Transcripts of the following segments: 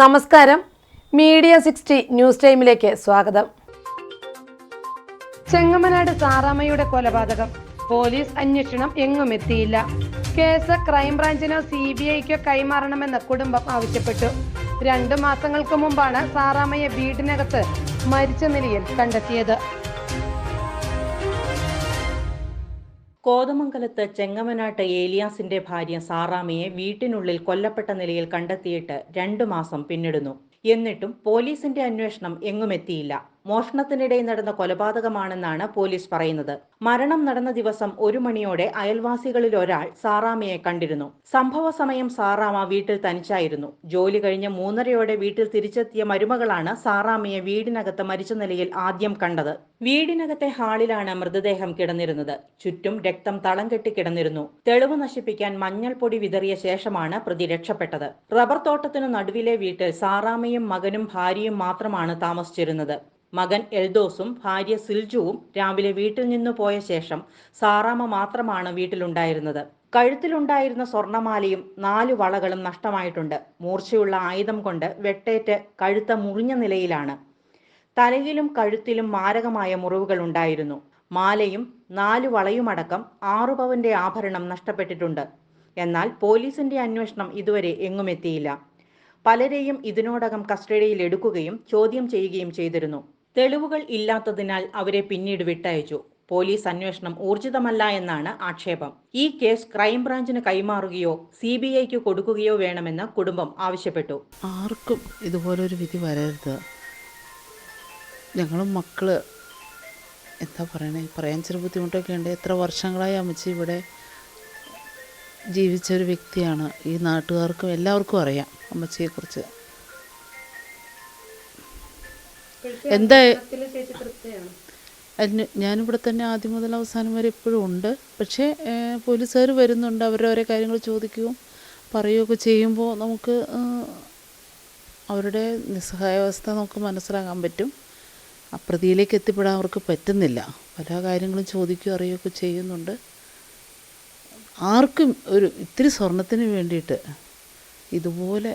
നമസ്കാരം. Media sixty news ടൈമിലേക്ക് സ്വാഗതം. ചെങ്ങമനാട് സാറാമ്മയുടെ കൊലപാതകം. പോലീസ് അന്വേഷണം എങ്ങും എത്തിയില്ല. കേസ് ക്രൈംബ്രാഞ്ചിനോ സി ബി ഐക്കോ കൈമാറണമെന്ന് കുടുംബം ആവശ്യപ്പെട്ടു. രണ്ടു മാസങ്ങൾക്ക് മുമ്പാണ് സാറാമ്മയെ വീടിനകത്ത് മരിച്ച നിലയിൽ കണ്ടെത്തിയത്. കോതമംഗലത്ത് ചെങ്ങമനാട്ട് ഏലിയാസിന്റെ ഭാര്യ സാറാമയെ വീട്ടിനുള്ളിൽ കൊല്ലപ്പെട്ട നിലയിൽ കണ്ടെത്തിയിട്ട് രണ്ടു മാസം പിന്നിടുന്നു. എന്നിട്ടും പോലീസിന്റെ അന്വേഷണം എങ്ങുമെത്തിയില്ല. മോഷണത്തിനിടെ നടന്ന കൊലപാതകമാണെന്നാണ് പോലീസ് പറയുന്നത്. മരണം നടന്ന ദിവസം ഒരു മണിയോടെ അയൽവാസികളിൽ ഒരാൾ സാറാമയെ കണ്ടിരുന്നു. സംഭവ സമയം സാറാമ വീട്ടിൽ തനിച്ചായിരുന്നു. ജോലി കഴിഞ്ഞ് മൂന്നരയോടെ വീട്ടിൽ തിരിച്ചെത്തിയ മരുമകളാണ് സാറാമയെ വീടിനകത്ത് മരിച്ച നിലയിൽ ആദ്യം കണ്ടത്. വീടിനകത്തെ ഹാളിലാണ് മൃതദേഹം കിടന്നിരുന്നത്. ചുറ്റും രക്തം തളം കെട്ടി കിടന്നിരുന്നു. തെളിവ് നശിപ്പിക്കാൻ മഞ്ഞൾപ്പൊടി വിതറിയ ശേഷമാണ് പ്രതി രക്ഷപ്പെട്ടത്. റബ്ബർ തോട്ടത്തിനു നടുവിലെ വീട്ടിൽ സാറാമയും മകനും ഭാര്യയും മാത്രമാണ് താമസിച്ചിരുന്നത്. മകൻ എൽദോസും ഭാര്യ സിൽജുവും രാവിലെ വീട്ടിൽ നിന്ന് പോയ ശേഷം സാറാമ മാത്രമാണ് വീട്ടിലുണ്ടായിരുന്നത്. കഴുത്തിലുണ്ടായിരുന്ന സ്വർണമാലയും നാലു വളകളും നഷ്ടമായിട്ടുണ്ട്. മൂർച്ചയുള്ള ആയുധം കൊണ്ട് വെട്ടേറ്റ് കഴുത്ത മുറിഞ്ഞ നിലയിലാണ്. തലയിലും കഴുത്തിലും മാരകമായ മുറിവുകൾ ഉണ്ടായിരുന്നു. മാലയും നാലു വളയുമടക്കം ആറു പവന്റെ ആഭരണം നഷ്ടപ്പെട്ടിട്ടുണ്ട്. എന്നാൽ പോലീസിന്റെ അന്വേഷണം ഇതുവരെ എങ്ങുമെത്തിയില്ല. പലരെയും ഇതിനോടകം കസ്റ്റഡിയിൽ എടുക്കുകയും ചോദ്യം ചെയ്യുകയും ചെയ്തിരുന്നു. തെളിവുകൾ ഇല്ലാത്തതിനാൽ അവരെ പിന്നീട് വിട്ടയച്ചു. പോലീസ് അന്വേഷണം ഊർജിതമല്ല എന്നാണ് ആക്ഷേപം. ഈ കേസ് ക്രൈംബ്രാഞ്ചിന് കൈമാറുകയോ സി ബി ഐക്ക് കൊടുക്കുകയോ വേണമെന്ന് കുടുംബം ആവശ്യപ്പെട്ടു. ആർക്കും ഇതുപോലൊരു വിധി വരരുത്. ഞങ്ങളും മക്കൾ എന്താ പറയണേ പറയാൻ ചെറിയ ബുദ്ധിമുട്ടൊക്കെ ഉണ്ട്. എത്ര വർഷങ്ങളായി അമ്മച്ചി ഇവിടെ ജീവിച്ച ഒരു വ്യക്തിയാണ്. ഈ നാട്ടുകാർക്കും എല്ലാവർക്കും അറിയാം അമ്മച്ചിയെക്കുറിച്ച്. എന്താ ഞാനിവിടെ തന്നെ ആദ്യം മുതൽ അവസാനം വരെ എപ്പോഴും ഉണ്ട്. പക്ഷേ പോലീസുകാർ വരുന്നുണ്ട്. അവരുടെ ഓരോ കാര്യങ്ങൾ ചോദിക്കുകയും പറയുകയൊക്കെ ചെയ്യുമ്പോൾ നമുക്ക് അവരുടെ നിസ്സഹായാവസ്ഥ നമുക്ക് മനസ്സിലാക്കാൻ പറ്റും. ആ പ്രതിയിലേക്ക് എത്തിപ്പെടാൻ അവർക്ക് പറ്റുന്നില്ല. പല കാര്യങ്ങളും ചോദിക്കുകയും അറിയുകയൊക്കെ ചെയ്യുന്നുണ്ട്. ആർക്കും ഒരു ഇത്തിരി സ്വർണത്തിന് വേണ്ടിയിട്ട് ഇതുപോലെ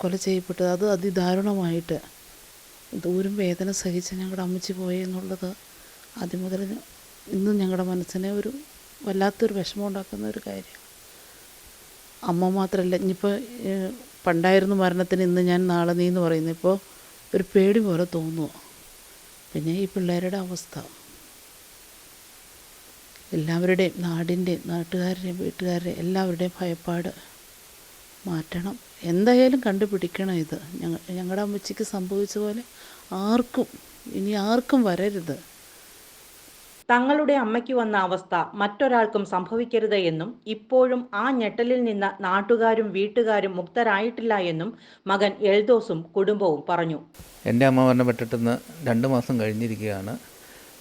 കൊല ചെയ്യപ്പെട്ടത് അത് അതിദാരുണമായിട്ട് ദൂരം വേദന സഹിച്ച് ഞങ്ങളുടെ അമ്മച്ചി പോയി എന്നുള്ളത് ആദ്യം മുതൽ ഇന്നും ഞങ്ങളുടെ മനസ്സിനെ ഒരു വല്ലാത്തൊരു വിഷമം ഉണ്ടാക്കുന്ന ഒരു കാര്യമാണ്. അമ്മ മാത്രമല്ല ഇനിയിപ്പോൾ പണ്ടായിരുന്നു മരണത്തിന് ഇന്ന് ഞാൻ നാളെ നീ എന്ന് ഇപ്പോൾ ഒരു പേടി പോലെ തോന്നുന്നു പിന്നെ ഈ പിള്ളേരുടെ അവസ്ഥ. എല്ലാവരുടെയും നാടിന്റെയും നാട്ടുകാരുടെയും വീട്ടുകാരുടെയും എല്ലാവരുടെയും ഭയപ്പാട് മാറ്റണം. എന്തായാലും കണ്ടുപിടിക്കണം ഇത്. ഞങ്ങൾ ഞങ്ങളുടെ അമ്മച്ചിക്ക് സംഭവിച്ച പോലെ ആർക്കും ഇനി ആർക്കും വരരുത്. തങ്ങളുടെ അമ്മയ്ക്ക് വന്ന അവസ്ഥ മറ്റൊരാൾക്കും സംഭവിക്കരുത് എന്നും ഇപ്പോഴും ആ ഞെട്ടലിൽ നിന്ന് നാട്ടുകാരും വീട്ടുകാരും മുക്തരായിട്ടില്ല എന്നും മകൻ എൽദോസും കുടുംബവും പറഞ്ഞു. എന്റെ അമ്മ മരണപ്പെട്ടിട്ടെന്ന് രണ്ട് മാസം കഴിഞ്ഞിരിക്കുകയാണ്.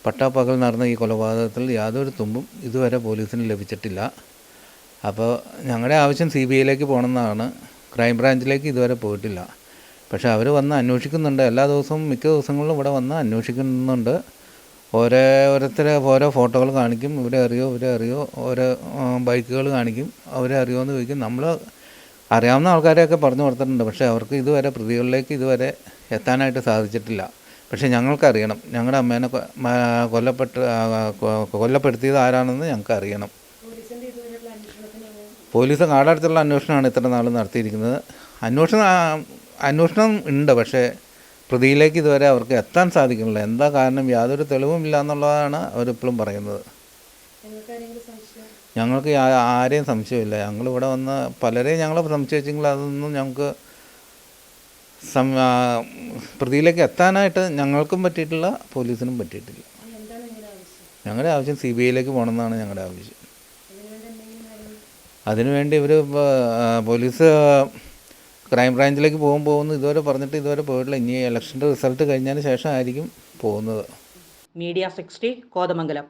പട്ടാപ്പകൽ നടന്ന ഈ കൊലപാതകത്തിൽ യാതൊരു തുമ്പും ഇതുവരെ പോലീസിന് ലഭിച്ചിട്ടില്ല. അപ്പോൾ ഞങ്ങളുടെ ആവശ്യം സി ബി ഐയിലേക്ക് പോകണമെന്നാണ് ക്രൈംബ്രാഞ്ചിലേക്ക് ഇതുവരെ പോയിട്ടില്ല. പക്ഷേ അവർ വന്ന് അന്വേഷിക്കുന്നുണ്ട്. എല്ലാ ദിവസവും മിക്ക ദിവസങ്ങളിലും ഇവിടെ വന്ന് അന്വേഷിക്കുന്നുണ്ട്. ഓരോ ഓരോരുത്തരെ ഓരോ ഫോട്ടോകൾ കാണിക്കും. ഇവരെ അറിയോ ഇവരെ അറിയോ? ഓരോ ബൈക്കുകൾ കാണിക്കും. അവരെ അറിയോ എന്ന് ചോദിക്കും. നമ്മൾ അറിയാവുന്ന ആൾക്കാരെയൊക്കെ പറഞ്ഞു കൊടുത്തിട്ടുണ്ട്. പക്ഷേ അവർക്ക് ഇതുവരെ പ്രതികളിലേക്ക് ഇതുവരെ എത്താനായിട്ട് സാധിച്ചിട്ടില്ല. പക്ഷേ ഞങ്ങൾക്കറിയണം. ഞങ്ങളുടെ അമ്മേനെ കൊല്ലപ്പെട്ട് കൊല്ലപ്പെടുത്തിയത് ആരാണെന്ന് ഞങ്ങൾക്ക് അറിയണം പോലീസ് കാടടുത്തുള്ള അന്വേഷണമാണ് ഇത്ര നാൾ നടത്തിയിരിക്കുന്നത്. അന്വേഷണം അന്വേഷണം ഉണ്ട്. പക്ഷേ പ്രതിയിലേക്ക് ഇതുവരെ അവർക്ക് എത്താൻ സാധിക്കുന്നില്ല. എന്താ കാരണം? യാതൊരു തെളിവും ഇല്ല എന്നുള്ളതാണ് അവരിപ്പോഴും പറയുന്നത്. ഞങ്ങൾക്ക് ആരെയും സംശയമില്ല. ഞങ്ങളിവിടെ വന്ന് പലരെയും ഞങ്ങൾ സംശയിച്ചെങ്കിൽ അതൊന്നും ഞങ്ങൾക്ക് സം പ്രതിയിലേക്ക് എത്താനായിട്ട് ഞങ്ങൾക്കും പറ്റിയിട്ടില്ല പോലീസിനും പറ്റിയിട്ടില്ല. ഞങ്ങളുടെ ആവശ്യം സി ബി ഐയിലേക്ക് പോകണമെന്നാണ് ഞങ്ങളുടെ ആവശ്യം. അതിനുവേണ്ടി ഇവർ പോലീസ് ക്രൈംബ്രാഞ്ചിലേക്ക് പോകും പോകുന്നു. ഇതുവരെ പറഞ്ഞിട്ട് ഇതുവരെ പോയിട്ടില്ല. ഇനി ഇലക്ഷന്റെ റിസൾട്ട് കഴിഞ്ഞതിന് ശേഷം ആയിരിക്കും പോകുന്നത്. Media sixty Kothamangalam.